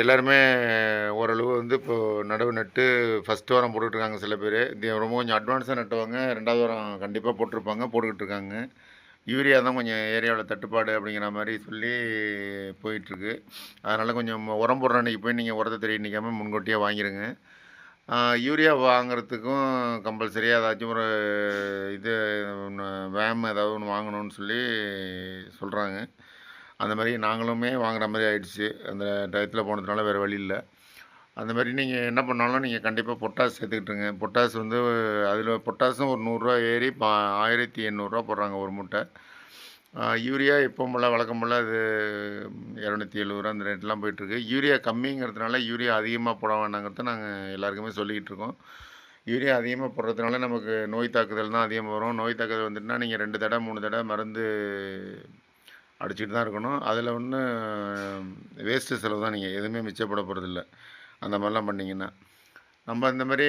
எல்லாருமே ஓரளவு வந்து இப்போது நடவு நட்டு ஃபஸ்ட்டு வாரம் போட்டுக்கிட்டுருக்காங்க சில பேர். ரொம்ப கொஞ்சம் அட்வான்ஸாக நட்டுவாங்க ரெண்டாவது வாரம் கண்டிப்பாக போட்டிருப்பாங்க போட்டுக்கிட்டு இருக்காங்க யூரியா தான் கொஞ்சம் ஏரியாவில் தட்டுப்பாடு அப்படிங்கிற மாதிரி சொல்லி போயிட்டுருக்கு. அதனால் கொஞ்சம் உரம் போடுற அன்றைக்கி போய் நீங்கள் உரத்தை தெரிய நிற்காமல் முன்கூட்டியே வாங்கிடுங்க யூரியா வாங்குறதுக்கும் கம்பல்சரியாக ஏதாச்சும் ஒரு இது ஒன்று வேம் ஏதாவது ஒன்று வாங்கணும்னு சொல்லி சொல்கிறாங்க அந்த மாதிரி நாங்களுமே வாங்குற மாதிரி ஆயிடுச்சு. அந்த டயத்தில் போனதுனால வேறு வழி இல்லை. அந்த மாதிரி நீங்கள் என்ன பண்ணாலும் நீங்கள் கண்டிப்பாக பொட்டாஸ் சேர்த்துக்கிட்டுருங்க. பொட்டாஸ் வந்து அதில் பொட்டாஸும் ஒரு நூறுரூவா ஏறி பா ஆயிரத்தி எண்ணூறுரூவா போடுறாங்க ஒரு மூட்டை. யூரியா இப்போ போல் வழக்கம் போல் அது இரநூத்தி எழுபது ரூபா அந்த ரேட்லாம் போயிட்டுருக்கு. யூரியா கம்மிங்கிறதுனால யூரியா அதிகமாக போட வேண்டாங்கிறத நாங்கள் எல்லாருக்குமே சொல்லிக்கிட்டு இருக்கோம். யூரியா அதிகமாக போடுறதுனால நமக்கு நோய் தாக்குதல் தான் அதிகமாக வரும். நோய் தாக்குதல் வந்துட்டுனா நீங்கள் ரெண்டு தடவை மூணு தடவை மருந்து அடிச்சுட்டு தான் இருக்கணும். அதில் ஒன்று வேஸ்ட்டு செலவு தான் நீங்கள் எதுவுமே மிச்சப்பட போகிறதில்ல அந்த மாதிரிலாம் பண்ணிங்கன்னா. நம்ம இந்த மாதிரி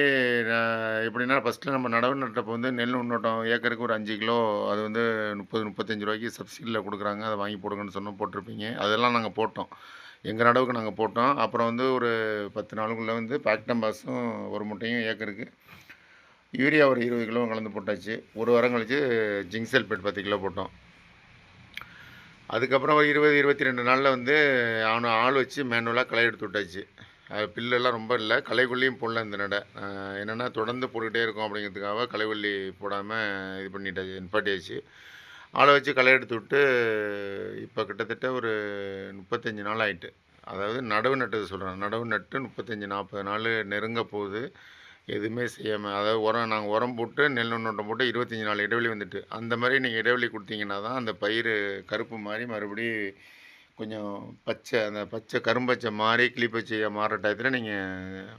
எப்படின்னா ஃபஸ்ட்டில் நம்ம நடவு நட்டப்போ வந்து நெல் உண்ணோட்டம் ஏக்கருக்கு ஒரு அஞ்சு கிலோ அது வந்து முப்பது முப்பத்தஞ்சு ரூபாய்க்கு சப்சிடியில் கொடுக்குறாங்க. அதை வாங்கி போடுங்கன்னு சொன்னோம் போட்டிருப்பீங்க. அதெல்லாம் நாங்கள் போட்டோம். எங்கள் நடவுக்கு நாங்கள் போட்டோம். அப்புறம் வந்து ஒரு பத்து நாளுக்குள்ளே வந்து பேக்டம்பாஸும் ஒரு முட்டையும் ஏக்கருக்கு யூரியா ஒரு இருபது கிலோ கலந்து போட்டாச்சு. ஒரு வாரம் கழித்து ஜிங்க் சல்பேட் பத்து கிலோ போட்டோம். அதுக்கப்புறம் ஒரு இருபது இருபத்தி ரெண்டு நாளில் வந்து அவனை ஆள் வச்சு மேனுவலாக களை எடுத்து விட்டாச்சு. அது பில்லெல்லாம் ரொம்ப இல்லை. களைக்கொல்லியும் போடல இந்த நடை. என்னென்னா தொடர்ந்து போட்டுக்கிட்டே இருக்கும் அப்படிங்கிறதுக்காக களைக்கொல்லி போடாமல் இது பண்ணிட்டாச்சு நிப்பாட்டியாச்சு. ஆளை வச்சு களை எடுத்து விட்டு இப்போ கிட்டத்தட்ட ஒரு முப்பத்தஞ்சு நாள் ஆயிட்டு. அதாவது நடவு நட்டது சொல்கிறேன் நடவு நட்டு முப்பத்தஞ்சு நாற்பது நாள் நெருங்க போகுது. எதுவுமே செய்யாமல் அதாவது உரம் நாங்கள் உரம் போட்டு நெல் நோட்டம் போட்டு இருபத்தஞ்சி நாள் இடைவெளி வந்துட்டு அந்த மாதிரி நீங்கள் இடைவெளி கொடுத்தீங்கன்னா தான் அந்த பயிர் கருப்பு மாதிரி மறுபடி கொஞ்சம் பச்சை அந்த பச்சை கரும்பச்சை மாறி கிளிப்பச்சையாக மாறுற டயத்தில் நீங்கள்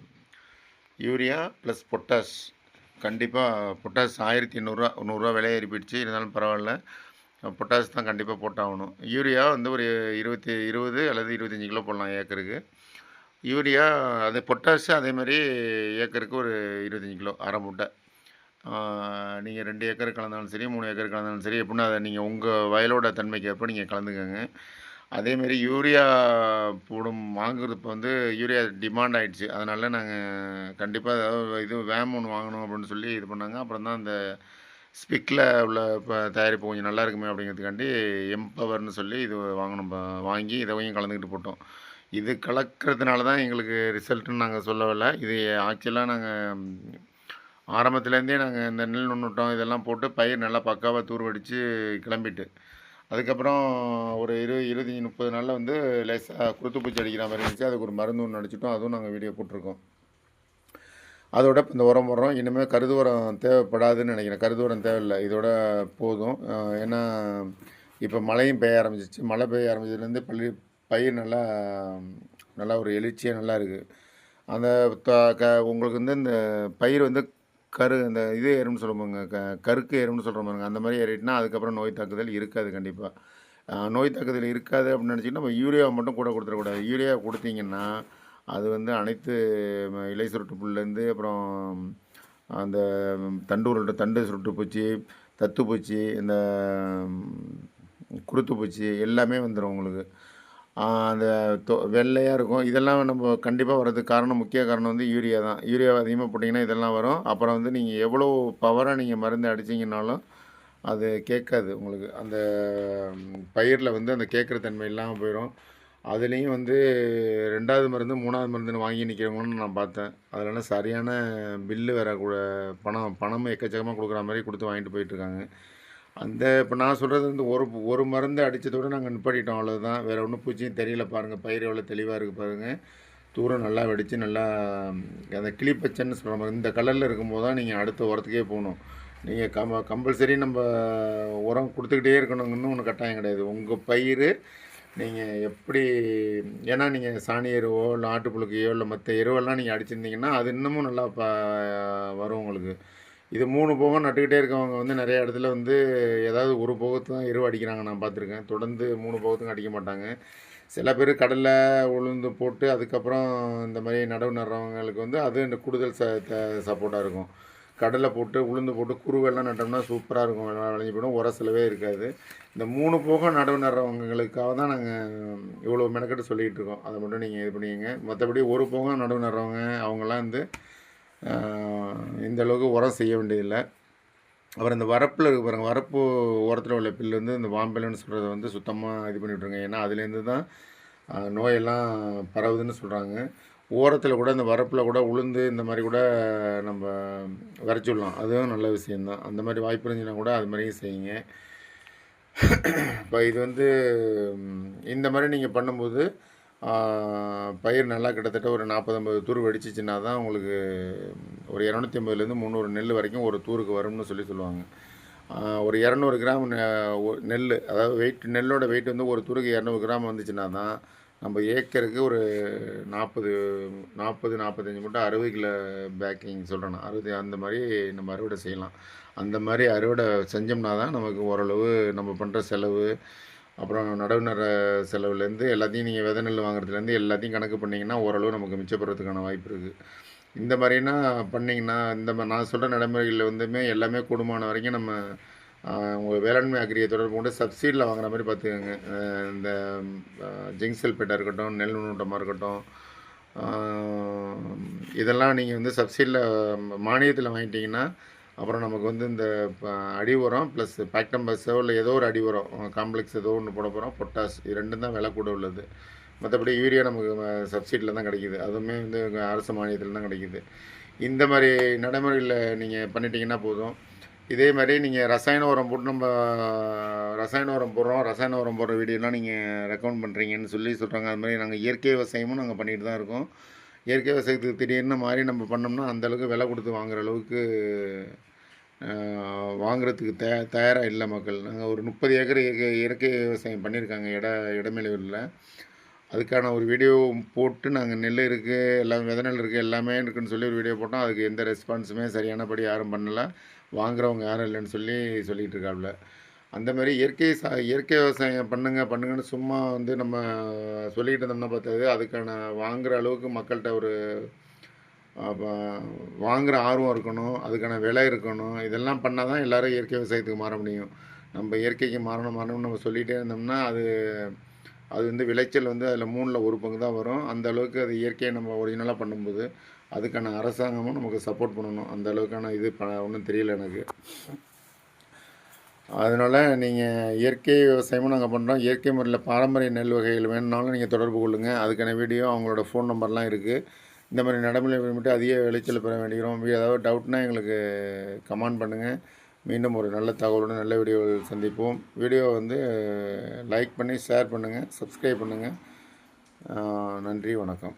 யூரியா ப்ளஸ் பொட்டாஷ் கண்டிப்பாக பொட்டாஷ் ஆயிரத்தி நூறுரூவா நூறுரூவா விலை ஏறி போயிடுச்சு. இருந்தாலும் பரவாயில்ல. பொட்டாஷ் தான் கண்டிப்பாக போட்டாகணும். யூரியா வந்து ஒரு இருபத்தி இருபது அல்லது இருபத்தஞ்சி கிலோ போடலாம் ஏக்கருக்கு. யூரியா அது பொட்டாஷ் அதேமாதிரி ஏக்கருக்கு ஒரு இருபத்தஞ்சி கிலோ அரை மூட்டை. நீங்கள் ரெண்டு ஏக்கர் கலந்தாலும் சரி மூணு ஏக்கர் கலந்தாலும் சரி எப்படின்னா அதை நீங்கள் உங்கள் வயலோட தன்மைக்கு ஏற்ப நீங்கள் கலந்துக்கோங்க. அதேமாரி யூரியா போடும் வாங்குறது இப்போ வந்து யூரியா டிமாண்ட் ஆகிடுச்சு அதனால் நாங்கள் கண்டிப்பாக ஏதாவது இது வேம் ஒன்று வாங்கணும் அப்படின்னு சொல்லி இது பண்ணாங்க. அப்புறம் தான் அந்த ஸ்பிக்கில் உள்ள இப்போ தயாரிப்பு கொஞ்சம் நல்லா இருக்குமே அப்படிங்கிறதுக்காண்டி எம்பவர்னு சொல்லி இது வாங்கணும் வாங்கி இதையும் கலந்துக்கிட்டு போட்டோம். இது கலக்கிறதுனால தான் எங்களுக்கு ரிசல்ட்டுன்னு நாங்கள் சொல்லவில்லை. இது ஆக்சுவலாக நாங்கள் ஆரம்பத்துலேருந்தே நாங்கள் இந்த நெல் நுண்ணூட்டம் இதெல்லாம் போட்டு பயிர் நல்லா பக்காவாக தூர்வடித்து கிளம்பிட்டு அதுக்கப்புறம் ஒரு இரு இருபத்தஞ்சி முப்பது நாளில் வந்து லேசாக குருத்துப்பூச்சி அடிக்கிற மாதிரி இருந்துச்சு. அதுக்கு ஒரு மருந்து ஒன்று அடிச்சிட்டோம். அதுவும் நாங்கள் வீடியோ போட்டிருக்கோம். அதோட இந்த உரம் போடுறோம். இனிமேல் கருது உரம் தேவைப்படாதுன்னு நினைக்கிறேன். கருது உரம் தேவையில்லை. இதோட போதும். ஏன்னா இப்போ மழையும் பெய்ய ஆரம்பிச்சிச்சு மழை பெய்ய ஆரம்பிச்சதுலேருந்து பள்ளி பயிர் நல்லா நல்லா ஒரு எழுச்சியாக நல்லா இருக்குது அந்த க உங்களுக்கு வந்து இந்த பயிர் வந்து கரு இந்த இது ஏறும்னு சொல்லுவாங்க க கருக்கு ஏறும்னு சொல்கிற பாருங்க அந்த மாதிரி ஏறிட்டுனா அதுக்கப்புறம் நோய் தாக்குதல் இருக்காது கண்டிப்பாக நோய் தாக்குதல் இருக்காது அப்படின்னு நினச்சிங்கன்னா நம்ம யூரியாவை மட்டும் கூட கொடுத்துடக்கூடாது. யூரியா கொடுத்தீங்கன்னா அது வந்து அனைத்து இலை சுருட்டு புல்லேருந்து அப்புறம் அந்த தண்டு உருட்டு தண்டு சுருட்டு பூச்சி தத்து பூச்சி இந்த குருத்து பூச்சி எல்லாமே வந்துடும் உங்களுக்கு. அந்த தொ வெள்ளையாக இருக்கும். இதெல்லாம் நம்ம கண்டிப்பாக வர்றதுக்கு காரணம் முக்கிய காரணம் வந்து யூரியா தான். யூரியா அதிகமாக போட்டிங்கன்னா இதெல்லாம் வரும். அப்புறம் வந்து நீங்கள் எவ்வளோ பவராக நீங்கள் மருந்து அடிச்சிங்கனாலும் அது கேட்காது உங்களுக்கு. அந்த பயிரில் வந்து அந்த கேட்குற தன்மை இல்லாமல் போயிடும் அதுலேயும் வந்து ரெண்டாவது மருந்து மூணாவது மருந்துன்னு வாங்கி நிற்கிறவங்களும் நான் பார்த்தேன். அதிலலாம் சரியான பில்லு வேற கூட பணம் பணமும் எக்கச்சக்கமாக கொடுக்குற மாதிரி கொடுத்து வாங்கிட்டு போயிட்டுருக்காங்க. அந்த இப்போ நான் சொல்கிறது வந்து ஒரு ஒரு மருந்து அடித்ததோடு நாங்கள் நிப்பாட்டிட்டோம் அவ்வளோதான் வேறு ஒன்றும் பூச்சியும் தெரியல பாருங்கள் பயிர் எவ்வளோ தெளிவாக இருக்குது பாருங்கள் தூரம் நல்லா வெடித்து நல்லா அந்த கிளிப்பச்சைன்னு சொல்கிற மாதிரி இந்த கலரில் இருக்கும்போது தான் நீங்கள் அடுத்த உரத்துக்கே போகணும். நீங்கள் கம்ப கம்பல்சரி நம்ம உரம் கொடுத்துக்கிட்டே இருக்கணுங்கன்னு ஒன்று கட்டாயம் கிடையாது. உங்கள் பயிர் நீங்கள் எப்படி ஏன்னா நீங்கள் சாணி எருவோ இல்லை ஆட்டுப்புழுக்கையோ இல்லை மற்ற எருவெல்லாம் நீங்கள் அடிச்சிருந்தீங்கன்னா அது இன்னமும் நல்லா ப வரும் உங்களுக்கு. இது மூணு போகம் நட்டுக்கிட்டே இருக்கவங்க வந்து நிறைய இடத்துல வந்து ஏதாவது ஒரு போகத்து தான் எருவு அடிக்கிறாங்க நான் பார்த்துருக்கேன். தொடர்ந்து மூணு போகத்துக்கும் அடிக்க மாட்டாங்க. சில பேர் கடலை உளுந்து போட்டு அதுக்கப்புறம் இந்த மாதிரி நடவு நடுறவங்களுக்கு வந்து அது இந்த கூடுதல் ச சப்போர்ட்டாக இருக்கும். கடலை போட்டு உளுந்து போட்டு குருவெல்லாம் நட்டோம்னா சூப்பராக இருக்கும். விளைஞ்சு விளைஞ்சி போயிடும். உர செலவே இருக்காது. இந்த மூணு போகம் நடவு நடுறவங்களுக்காக தான் நாங்கள் இவ்வளோ மெனக்கெட்டு சொல்லிகிட்டு இருக்கோம். அதை மட்டும் நீங்கள் இது பண்ணிக்கங்க. மற்றபடி ஒரு போகம் நடவு நடுறவங்க அவங்கெல்லாம் வந்து இந்த அளவுக்கு உரம் செய்ய வேண்டியதில்லை. அப்புறம் இந்த வரப்பில் இருக்க பாருங்கள் வரப்பு ஓரத்தில் உள்ள பில்லு வந்து இந்த வாம்பெல்லுன்னு சொல்கிறத வந்து சுத்தமாக இது பண்ணிவிட்ருங்க ஏன்னா அதுலேருந்து தான் நோயெல்லாம் பரவுதுன்னு சொல்கிறாங்க ஓரத்தில் கூட இந்த வரப்பில் கூட உளுந்து இந்த மாதிரி கூட நம்ம விரைச்சிடலாம். அதுவும் நல்ல விஷயந்தான் அந்த மாதிரி வாய்ப்பு இருந்துச்சுன்னா கூட அது மாதிரியும் செய்யுங்க. இப்போ இது வந்து இந்த மாதிரி நீங்கள் பண்ணும்போது பயிர் நல்லா கிட்டத்தட்ட ஒரு நாற்பது ஐம்பது தூர் வெடிச்சிச்சின்னா தான் உங்களுக்கு ஒரு இரநூத்தி ஐம்பதுலேருந்து முந்நூறு நெல் வரைக்கும் ஒரு தூருக்கு வரும்னு சொல்லி சொல்லுவாங்க. ஒரு இரநூறு கிராம் நெ- நெல் அதாவது வெயிட் நெல்லோட வெயிட் வந்து ஒரு தூருக்கு இரநூறு கிராம் வந்துச்சுன்னா தான் நம்ம ஏக்கருக்கு ஒரு நாற்பது நாற்பது நாற்பத்தஞ்சு மூட்டை அறுபது கிலோ பேக்கிங் சொல்கிறேன் அறுபது அந்த மாதிரி நம்ம அறுவடை செய்யலாம். அந்த மாதிரி அறுவடை செஞ்சோம்னா தான் நமக்கு ஓரளவு நம்ம பண்ணுற செலவு அப்புறம் நடவு செலவுலேருந்து எல்லாத்தையும் நீங்கள் விதை நெல் வாங்குறதுலேருந்து எல்லாத்தையும் கணக்கு பண்ணிங்கன்னா ஓரளவு நமக்கு மிச்சப்படுறதுக்கான வாய்ப்பு இருக்குது இந்த மாதிரினா பண்ணிங்கன்னா இந்த மாதிரி நான் சொல்கிற நடைமுறைகளில் வந்துமே எல்லாமே கூடுமான வரைக்கும் நம்ம உங்கள் வேளாண்மை அக்ரியை தொடர்பு கொண்டு சப்சிடியில் வாங்குற மாதிரி பார்த்துக்கோங்க. இந்த இந்த ஜிங்சல்பேட்டாக இருக்கட்டும் நெல் நுண்ணூட்டமாக இருக்கட்டும். இதெல்லாம் நீங்கள் வந்து சப்சிடியில் மானியத்தில் வாங்கிட்டீங்கன்னா அப்புறம் நமக்கு வந்து இந்த அடி உரம் ப்ளஸ் பேக்டம்பஸோ இல்லை ஏதோ ஒரு அடி உரம் காம்ப்ளெக்ஸ் ஏதோ ஒன்று போட போகிறோம் பொட்டாஸ் இது ரெண்டும் தான் விலை கூட உள்ளது. மற்றபடி யூரியா நமக்கு சப்சிடியில் தான் கிடைக்கிது. அதுவுமே வந்து அரசு மானியத்தில் தான் கிடைக்கிது. இந்த மாதிரி நடைமுறையில் நீங்கள் பண்ணிட்டீங்கன்னா போதும். இதே மாதிரி நீங்கள் ரசாயன உரம் போட்டு நம்ம ரசாயன உரம் போடுறோம் ரசாயன உரம் போடுற வீடியோலாம் நீங்கள் ரெக்கமெண்ட் பண்ணுறீங்கன்னு சொல்லி சொல்கிறாங்க அது மாதிரி நாங்கள் இயற்கை விவசாயமும் நாங்கள் பண்ணிட்டு தான் இருக்கோம். இயற்கை விவசாயத்துக்கு திடீர்னு மாதிரி நம்ம பண்ணோம்னா அந்தளவுக்கு விலை கொடுத்து வாங்குற அளவுக்கு வாங்குறதுக்கு தே தயாராக இல்லை மக்கள். நாங்கள் ஒரு முப்பது ஏக்கர் இயற்கை இயற்கை விவசாயம் பண்ணியிருக்காங்க இட இடமேலூரில். அதுக்கான ஒரு வீடியோ போட்டு நாங்கள் நெல் இருக்குது எல்லாம் விதை நெல் இருக்குது எல்லாமே இருக்குன்னு சொல்லி ஒரு வீடியோ போட்டோம். அதுக்கு எந்த ரெஸ்பான்ஸுமே சரியானபடி யாரும் பண்ணலை. வாங்குறவங்க யாரும் இல்லைன்னு சொல்லி சொல்லிகிட்டு இருக்காப்புல அந்த மாதிரி இயற்கை சா இயற்கை விவசாயம் பண்ணுங்க பண்ணுங்கன்னு சும்மா வந்து நம்ம சொல்லிக்கிட்டு இருந்தோம்னா பார்த்தது அதுக்கான வாங்குகிற அளவுக்கு மக்கள்கிட்ட ஒரு வாங்குகிற ஆர்வம் இருக்கணும் அதுக்கான விலை இருக்கணும். இதெல்லாம் பண்ணால் தான் எல்லோரும் இயற்கை விவசாயத்துக்கு மாற முடியும். நம்ம இயற்கைக்கு மாறணும் மாறணும்னு நம்ம சொல்லிகிட்டே இருந்தோம்னா அது அது வந்து விளைச்சல் வந்து அதில் மூணில் ஒரு பங்கு தான் வரும். அந்த அளவுக்கு அது இயற்கையை நம்ம ஒரிஜினலாக பண்ணும்போது அதுக்கான அரசாங்கமும் நமக்கு சப்போர்ட் பண்ணணும். அந்த அளவுக்கான இது ப ஒன்றும் தெரியல எனக்கு. அதனால் நீங்கள் இயற்கை விவசாயமும் நாங்கள் பண்ணுறோம் இயற்கை முறையில் பாரம்பரிய நெல் வகைகள் வேணுனாலும் நீங்கள் தொடர்பு கொள்ளுங்கள் அதுக்கான வீடியோ அவங்களோட ஃபோன் நம்பர்லாம் இருக்குது இந்த மாதிரி நடைமுறை மட்டும் அதிக விளைச்சல் பெற வேண்டிக்கிறோம். ஏதாவது டவுட்னா எங்களுக்கு கமெண்ட் பண்ணுங்கள் மீண்டும் ஒரு நல்ல தகவலோடு நல்ல வீடியோவில் சந்திப்போம். வீடியோ வந்து லைக் பண்ணி ஷேர் பண்ணுங்கள் சப்ஸ்கிரைப் பண்ணுங்கள் நன்றி வணக்கம்.